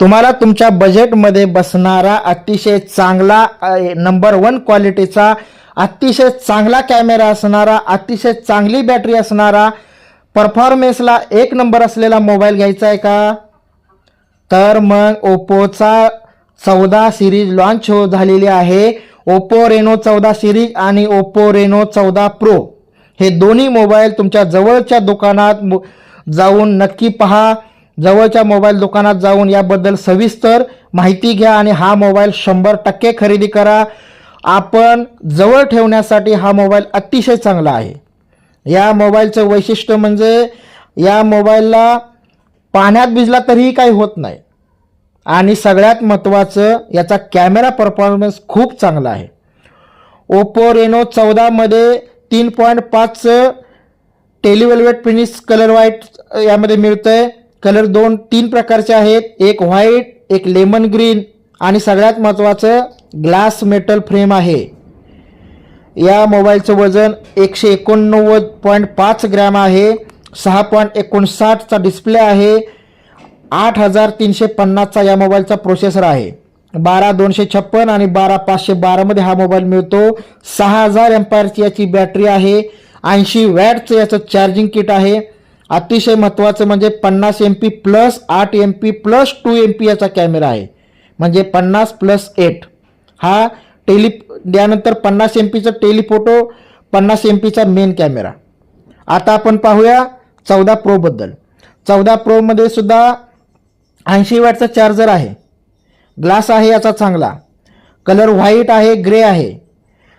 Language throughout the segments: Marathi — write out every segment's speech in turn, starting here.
तुम्हाला तुमच्या बजेटमध्ये बसणारा अतिशय चांगला नंबर वन क्वालिटीचा अतिशय चांगला कॅमेरा असणारा अतिशय चांगली बॅटरी असणारा परफॉर्मन्सला एक नंबर असलेला मोबाईल घ्यायचा आहे का? तर मग ओप्पोचा चौदा सिरीज लॉन्च हो झालेली आहे. ओप्पो रेनो चौदा सिरीज आणि ओप्पो रेनो चौदा प्रो हे दोन्ही मोबाईल तुमच्या जवळच्या दुकानात जाऊन नक्की पहा. जवळच्या मोबाईल दुकानात जाऊन याबद्दल सविस्तर माहिती घ्या आणि हा मोबाईल शंभर टक्के खरेदी करा. आपण जवळ ठेवण्यासाठी हा मोबाईल अतिशय चांगला आहे. या मोबाईलचं वैशिष्ट्य म्हणजे या मोबाईलला पाण्यात भिजला तरीही काही होत नाही. आणि सगळ्यात महत्त्वाचं याचा कॅमेरा परफॉर्मन्स खूप चांगला आहे. ओप्पो रेनो चौदामध्ये तीन पॉईंट पाचचं टेलिवेल्वेट फिनिश कलर व्हाईट यामध्ये मिळतं आहे कलर दोन तीन प्रकारचे आहेत. एक व्हाईट एक लेमन ग्रीन आणि सगळ्यात महत्त्वाचं ग्लास मेटल फ्रेम आहे. या मोबाईलचं वजन एकशे एकोणनव्वद पॉईंट पाच ग्रॅम आहे. सहा पॉईंट एकोणसाठचा डिस्प्ले आहे. आठ हजार तीनशे पन्नासचा या मोबाईलचा प्रोसेसर आहे. बारा दोनशे छप्पन आणि बारा पाचशे बारामध्ये हा मोबाईल मिळतो. सहा हजार एम्पायरची याची बॅटरी आहे. ऐंशी वॅटचं याचं चार्जिंग किट आहे. अतिशय महत्त्वाचं म्हणजे पन्नास एम पी प्लस आठ M P plus two M P याचा कॅमेरा आहे. म्हणजे पन्नास प्लस एट हा टेली त्यानंतर पन्नास एम पीचा टेलिफोटो पन्नास एम पीचा मेन कॅमेरा आता आपण पाहूया चौदा प्रोबद्दल चौदा प्रोमध्ये सुद्धा ऐंशी वॅटचा चार्जर आहे. ग्लास आहे याचा चांगला. कलर व्हाईट आहे ग्रे आहे.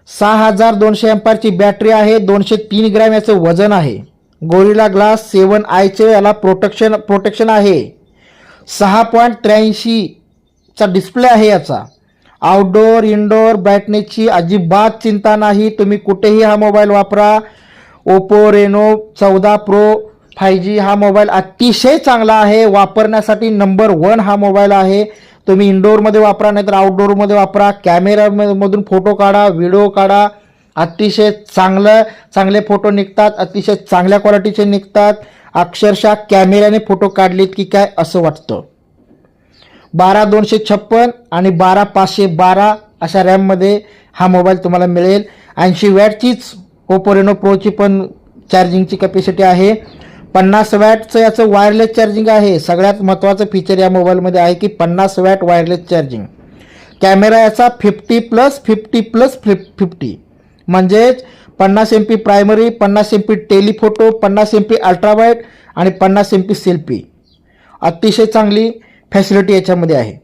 सहा हजार दोनशे एम्पायरची बॅटरी आहे दोनशे तीन ग्रॅम याचं वजन आहे. गोरिला ग्लास सेवन आयचे याला प्रोटेक्शन प्रोटेक्शन आहे. सहा पॉईंट त्र्याऐंशीचा डिस्प्ले आहे याचा. आउटडोअर इनडोअर ब्राईटनेसची अजिबात चिंता नाही. तुम्ही कुठेही हा मोबाईल वापरा. ओप्पो रेनो चौदा प्रो फाय जी हा मोबाईल अतिशय चांगला आहे. वापरण्यासाठी नंबर वन हा मोबाईल आहे. तुम्ही इनडोअरमध्ये वापरा नाहीतर आउटडोअरमध्ये वापरा. कॅमेरामधून फोटो काढा व्हिडिओ काढा. अतिशय चांगलं चांगले फोटो निघतात अतिशय चांगल्या क्वालिटीचे निघतात. अक्षरशः कॅमेऱ्याने फोटो काढलेत की काय असं वाटतं. बारा दोनशे छप्पन आणि बारा पाचशे बारा अशा रॅममध्ये हा मोबाईल तुम्हाला मिळेल. ऐंशी वॅटचीच ओपो रेनो प्रोची पण चार्जिंगची कॅपॅसिटी आहे. पन्नास वॅटचं याचं वायरलेस चार्जिंग आहे. सगळ्यात महत्त्वाचं फीचर या मोबाईलमध्ये आहे की पन्नास वॅट वायरलेस चार्जिंग कॅमेरा याचा fifty plus fifty plus fif fifty म्हणजेच पन्नास एम पी प्रायमरी पन्नास एम पी टेलिफोटो पन्नास एम पी अल्ट्रावाईट आणि पन्नास एम पी सेल्फी अतिशय चांगली फॅसिलिटी याच्यामध्ये आहे.